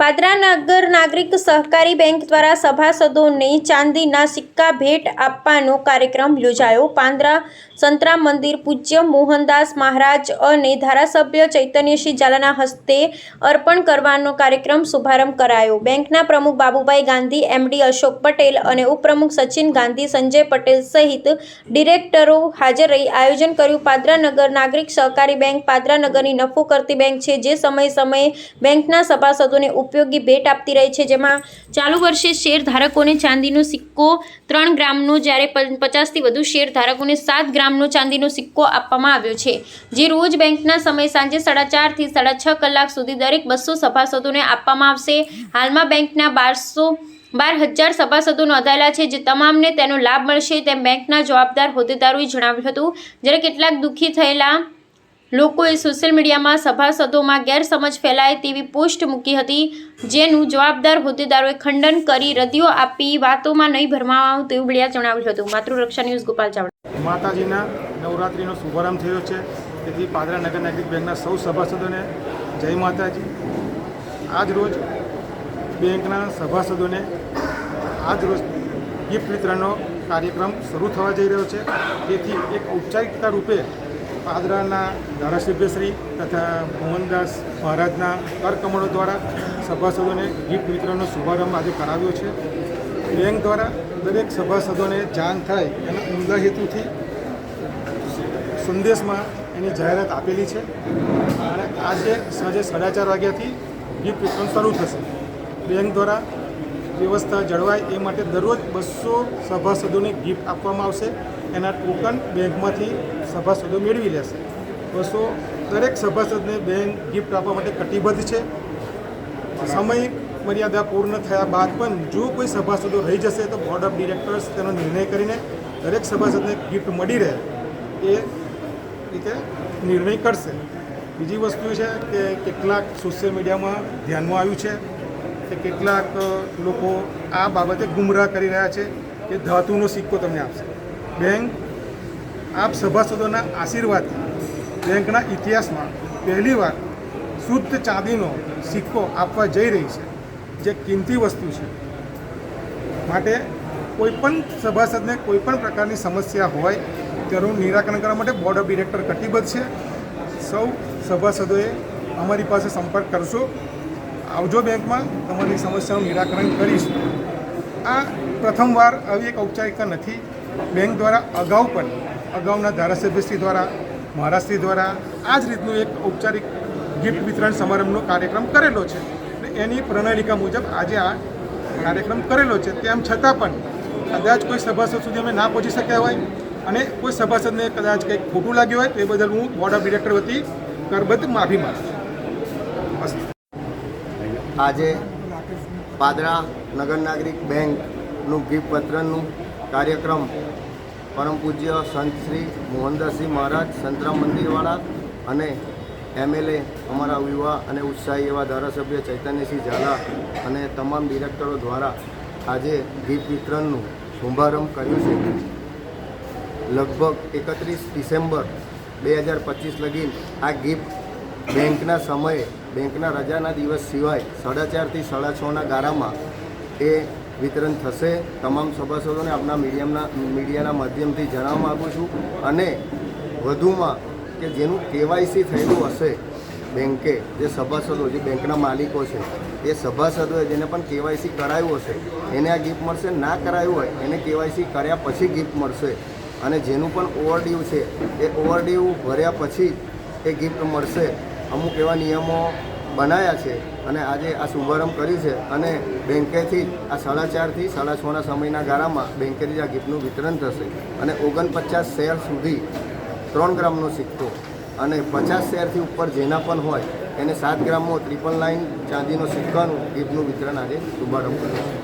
પાદરાનગર નાગરિક સહકારી બેંક દ્વારા સભાસદોને ચાંદીના સિક્કા ભેટ આપવાનો કાર્યક્રમ યોજાયો. પાંદરા સંતરામ મંદિર પૂજ્ય મોહનદાસ મહારાજ અને ધારાસભ્ય ચૈતન્યસિંહ ઝાલાના હસ્તે અર્પણ કરવાનો કાર્યક્રમ શુભારંભ કરાયો. બેંકના પ્રમુખ બાબુભાઈ ગાંધી, એમડી અશોક પટેલ અને ઉપપ્રમુખ સચિન ગાંધી, સંજય પટેલ સહિત ડિરેક્ટરો હાજર રહી આયોજન કર્યું. પાદરાનગર નાગરિક સહકારી બેંક પાદરાનગરની નફો કરતી બેંક છે. જે સમયે સમયે બેંકના સભાસદોને ઉપયોગી ભેટ આપતી રહી છે. જેમાં ચાલુ વર્ષે શેર ધારકોને ચાંદીનો સિક્કો ત્રણ ગ્રામનો, જ્યારે પચાસથી વધુ શેર ધારકોને સાત ગ્રામનો ચાંદીનો સિક્કો આપવામાં આવ્યો છે. જે રોજ બેંકના સમય સાંજે સાડા ચારથી સાડા છ કલાક સુધી દરેક બસો સભાસદોને આપવામાં આવશે. હાલમાં બેંકના બારસો, બાર હજાર સભાસદો નોંધાયેલા છે. જે તમામને તેનો લાભ મળશે તેમ બેંકના જવાબદાર હોદ્દેદારોએ જણાવ્યું હતું. જ્યારે કેટલાક દુઃખી થયેલા લોકોએ સોશિયલ મીડિયામાં સભાસદોમાં ગેરસમજ ફેલાય તેવી પોસ્ટ મૂકી હતી, જેનું જવાબદાર હોદ્દેદારોએ ખંડન કરી રદિયો આપી વાતોમાં નહીં ભરમાવું તેવું બળિયા જણાવ્યું હતું. માતૃરક્ષા ન્યૂઝ ગોપાલ ચાવડા. માતાજીના નવરાત્રિનો શુભારંભ થયો છે. તેથી પાદરા નગર નાગરિક બેંકના સૌ સભાસદોને જય માતાજી. આજ રોજ બેંકના સભાસદોને આજ રોજ ગિફ્ટ વિતરણનો કાર્યક્રમ શરૂ થવા જઈ રહ્યો છે. તેથી એક ઔપચારિકતા રૂપે પાદરાના ધારાસભ્યશ્રી તથા મોહનદાસ મહારાજના કરકમળો દ્વારા સભાસદોને ગિફ્ટ વિતરણનો શુભારંભ આજે કરાવ્યો છે. બેંક દ્વારા દરેક સભાસદોને જાણ થાય એના ઉમદા હેતુથી સંદેશમાં એની જાહેરાત આપેલી છે. અને આજે સાંજે સાડા ચાર વાગ્યાથી ગિફ્ટ વિતરણ શરૂ થશે. બેંક દ્વારા વ્યવસ્થા જળવાય એ માટે દરરોજ બસો સભાસદોને ગિફ્ટ આપવામાં આવશે. એના ટોકન બેંકમાંથી સભાસદો મેળવી લેશે. બસો દરેક સભાસદને બેંક ગિફ્ટ આપવા માટે કટિબદ્ધ છે. સમય મર્યાદા પૂર્ણ થયા બાદ પણ જો કોઈ સભાસદો રહી જશે તો બોર્ડ ઓફ ડિરેક્ટર્સ તેનો નિર્ણય કરીને દરેક સભાસદને ગિફ્ટ મળી રહે એ રીતે નિર્ણય કરશે. બીજી વસ્તુ છે કે કેટલાક સોશિયલ મીડિયામાં ધ્યાનમાં આવ્યું છે. કે કેટલાક લોકો આ બાબતે ગુમરાહ કરી રહ્યા છે કે ધાતુનો સિક્કો તમને આપશે. બેંક, આપ સભાસદોના આશીર્વાદથી બેંકના ઇતિહાસમાં પહેલીવાર શુદ્ધ ચાંદીનો સિક્કો આપવા જઈ રહી છે, જે કિંમતી વસ્તુ છે. માટે કોઈપણ સભાસદને કોઈપણ પ્રકારની સમસ્યા હોય તેનું નિરાકરણ કરવા માટે બોર્ડ ઓફ ડિરેક્ટર કટિબદ્ધ છે. સૌ સભાસદોએ અમારી પાસે સંપર્ક કરશો. આવજો બેંકમાં, તમારી સમસ્યાનું નિરાકરણ કરીશું. આ પ્રથમવાર આવી એક ઔપચારિકતા નથી. બેંક દ્વારા અગાઉ પણ, અગાઉના ધારાસભ્યશ્રી દ્વારા મહારાષ્ટ્રી દ્વારા આ જ રીતનું એક ઔપચારિક ગિફ્ટ વિતરણ સમારંભનો કાર્યક્રમ કરેલો છે. એની પ્રણાલિકા મુજબ આજે આ કાર્યક્રમ કરેલો છે. તેમ છતાં પણ કદાચ કોઈ સભાસદ સુધી અમે ના પહોંચી શક્યા હોય અને કોઈ સભાસદને કદાચ કંઈક ખોટું લાગ્યું હોય, તે બદલ હું બોર્ડ ઓફ ડિરેક્ટર વતી કરબદ્ધ માફી માગું છું. આજે પાદરા નગર નાગરિક બેંકનું ગિફ્ટ વિતરણનું કાર્યક્રમ પરમ પૂજ્ય સંત શ્રી મોહનદાસજી મહારાજ સંતરામ મંદિરવાળા અને એમએલએ અમારા યુવા અને ઉત્સાહી એવા ધારાસભ્ય ચૈતન્યસિંહ ઝાલા અને તમામ ડિરેક્ટરો દ્વારા આજે ગીત વિતરણનું શુભારંભ કર્યું છે. લગભગ એકત્રીસ ડિસેમ્બર બે હજાર પચીસ લગીન આ ગીફ્ટ બેંકના સમયે બેંકના રજાના દિવસ સિવાય સાડા ચારથી સાડા છના ગાળામાં એ વિતરણ થશે. તમામ સભાસદોને આપણા મીડિયમના મીડિયાના માધ્યમથી જણાવવા માગું છું. અને વધુમાં કે જેનું કેવાયસી થયેલું હશે બેંકે, જે સભાસદો, જે બેંકના માલિકો છે, એ સભાસદોએ જેને પણ કેવાયસી કરાયું હશે, એને આ ગિફ્ટ મળશે. ના કરાયું હોય, એને કેવાયસી કર્યા પછી ગિફ્ટ મળશે. અને જેનું પણ ઓવરડ્યુ છે, એ ઓવરડ્યુ ભર્યા પછી એ ગિફ્ટ મળશે. અમુક એવા નિયમો બનાવ્યા છે અને આજે આ શુભારંભ કર્યું છે અને બેંકેથી આ સાડા ચારથી સાડા છના સમયના ગાળામાં બેંકેથી આ ગિફ્ટનું વિતરણ થશે અને ઓગણપચાસ શેર સુધી ત્રણ ગ્રામનો સિક્કો અને પચાસ શેરથી ઉપર જેના પણ હોય એને સાત ગ્રામનો ત્રિપલ નાઇન ચાંદીનો સિક્કાનું ગિફ્ટનું વિતરણ આજે શુભારંભ કર્યો છે.